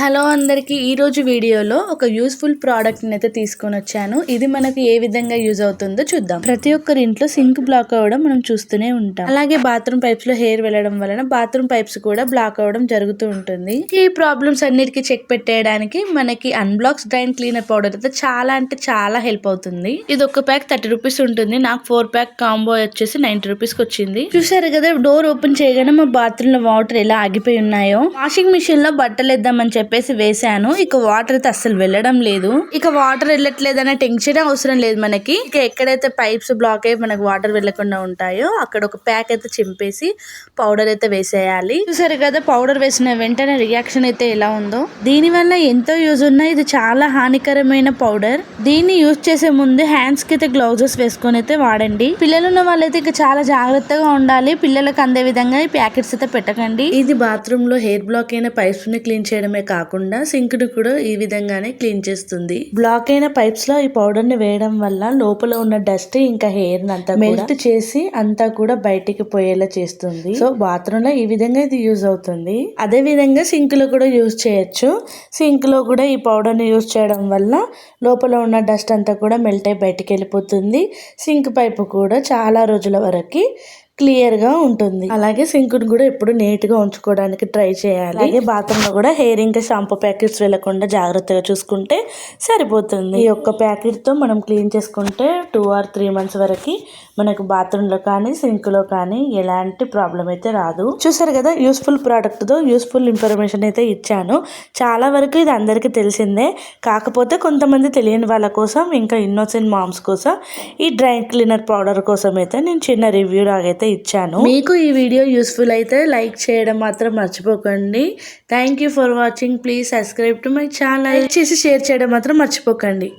Hello అందరికీ ఈరోజు వీడియోలో ఒక యూస్ఫుల్ ప్రోడక్ట్ని అయితే తీసుకొని వచ్చాను. ఇది మనకు ఏ విధంగా యూజ్ అవుతుందో చూద్దాం. ప్రతి ఒక్కరి ఇంట్లో సింక్ బ్లాక్ అవ్వడం మనం చూస్తూనే ఉంటాం. అలాగే బాత్రూమ్ పైప్స్లో హెయిర్ వెళ్ళడం వలన బాత్రూమ్ పైప్స్ కూడా బ్లాక్ అవ్వడం జరుగుతూ ఉంటుంది. ఈ ప్రాబ్లమ్స్ అన్నిటికీ చెక్ పెట్టేయడానికి మనకి అన్బ్లాక్స్ డ్రైన్ క్లీనర్ పౌడర్ అయితే చాలా అంటే చాలా హెల్ప్ అవుతుంది. ఇది ఒక ప్యాక్ థర్టీ రూపీస్ ఉంటుంది. నాకు ఫోర్ ప్యాక్ కాంబో వచ్చేసి నైన్టీ రూపీస్కి వచ్చింది. చూసారు కదా డోర్ ఓపెన్ చేయగానే మా బాత్రూమ్లో వాటర్ ఎలా ఆగిపోయి ఉన్నాయో. వాషింగ్ మిషన్లో బట్టలు వేద్దామని చెప్పేసి వేసాను ఇక వాటర్ అయితే అస్సలు వెళ్ళడం లేదు. ఇక వాటర్ వెళ్ళట్లేదు అనే టెన్షన్ అవసరం లేదు మనకి. ఇక ఎక్కడైతే పైప్స్ బ్లాక్ అయ్యి మనకు వాటర్ వెళ్ళకుండా ఉంటాయో అక్కడ ఒక ప్యాక్ అయితే చింపేసి పౌడర్ అయితే వేసేయాలి. చూసారు కదా పౌడర్ వేసిన వెంటనే రియాక్షన్ అయితే ఎలా ఉందో. దీని వల్ల ఎంతో యూజ్ ఉన్నాయి ఇది చాలా హానికరమైన పౌడర్ దీన్ని యూజ్ చేసే ముందు హ్యాండ్స్కి అయితే గ్లౌజెస్ వేసుకొని అయితే వాడండి. పిల్లలు ఉన్న వాళ్ళైతే ఇక చాలా జాగ్రత్తగా ఉండాలి. పిల్లలకు అందే విధంగా ఈ ప్యాకెట్స్ అయితే పెట్టకండి. ఇది బాత్రూమ్లో హెయిర్ బ్లాక్ అయిన పైప్స్ని క్లీన్ చేయడమే కాకుండా సింక్ను కూడా ఈ విధంగానే క్లీన్ చేస్తుంది. బ్లాక్ అయిన పైప్స్లో ఈ పౌడర్ని వేయడం వల్ల లోపల ఉన్న డస్ట్ ఇంకా హెయిర్ అంతా మెల్ట్ చేసి అంతా కూడా బయటికి పోయేలా చేస్తుంది. సో బాత్రూమ్లో ఈ విధంగా ఇది యూజ్ అవుతుంది. అదే విధంగా సింక్లో కూడా యూజ్ చేయొచ్చు. సింక్లో కూడా ఈ పౌడర్ని యూజ్ చేయడం వల్ల లోపల ఉన్న డస్ట్ అంతా కూడా మెల్ట్ అయి బయటికి వెళ్ళిపోతుంది. సింక్ పైపు కూడా చాలా రోజుల వరకు క్లియర్గా ఉంటుంది. అలాగే సింక్ కూడా ఎప్పుడు నీట్గా ఉంచుకోవడానికి ట్రై చేయాలి. అలాగే బాత్రూమ్లో కూడా హెయిర్ ఇంకా షాంపూ ప్యాకెట్స్ వెళ్ళకుండా జాగ్రత్తగా చూసుకుంటే సరిపోతుంది. ఈ ఒక్క ప్యాకెట్తో మనం క్లీన్ చేసుకుంటే టూ ఆర్ త్రీ మంత్స్ వరకు మనకు బాత్రూమ్లో కానీ సింక్లో కానీ ఎలాంటి ప్రాబ్లం అయితే రాదు. చూసారు కదా యూస్ఫుల్ ప్రోడక్ట్తో యూస్ఫుల్ ఇన్ఫర్మేషన్ అయితే ఇచ్చాను. చాలా వరకు ఇది అందరికీ తెలిసిందే. కాకపోతే కొంతమంది తెలియని వాళ్ళ కోసం ఇంకా ఇన్నోసెంట్ మామ్స్ కోసం ఈ డ్రై క్లీనర్ పౌడర్ కోసం అయితే నేను చిన్న రివ్యూ లాగైతే ఇచ్చాను. మీకు ఈ వీడియో యూస్ఫుల్ అయితే లైక్ చేయడం మాత్రం మర్చిపోకండి. Thank you for watching please subscribe to my channel చేసి షేర్ చేయడం మాత్రం మర్చిపోకండి.